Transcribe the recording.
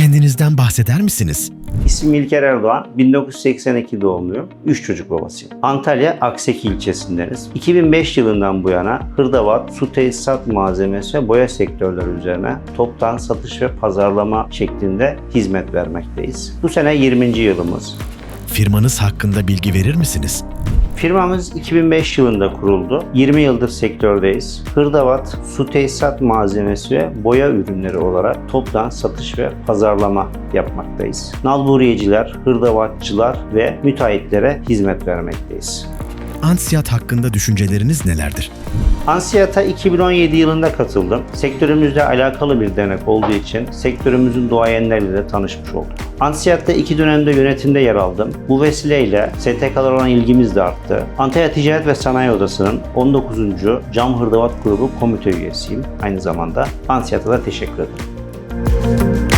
kendinizden bahseder misiniz? İsmim İlker Erdoğan. 1982 doğumluyum. 3 çocuk babasıyım. Antalya Akseki ilçesindeniz. 2005 yılından bu yana hırdavat, su tesisat malzemesi ve boya sektörleri üzerine toptan satış ve pazarlama şeklinde hizmet vermekteyiz. Bu sene 20. yılımız. Firmanız hakkında bilgi verir misiniz? Firmamız 2005 yılında kuruldu. 20 yıldır sektördeyiz. Hırdavat, su tesisat malzemesi ve boya ürünleri olarak toptan satış ve pazarlama yapmaktayız. Nalburiyeciler, hırdavatçılar ve müteahhitlere hizmet vermekteyiz. Ansiyat hakkında düşünceleriniz nelerdir? Ansiyat'a 2017 yılında katıldım. Sektörümüzle alakalı bir dernek olduğu için sektörümüzün duayenleriyle de tanışmış olduk. Ansiyat'ta iki dönemde yönetimde yer aldım. Bu vesileyle STK'lara olan ilgimiz de arttı. Antalya Ticaret ve Sanayi Odası'nın 19. Cam Hırdavat Grubu komite üyesiyim. Aynı zamanda Ansiyat'a da teşekkür ederim.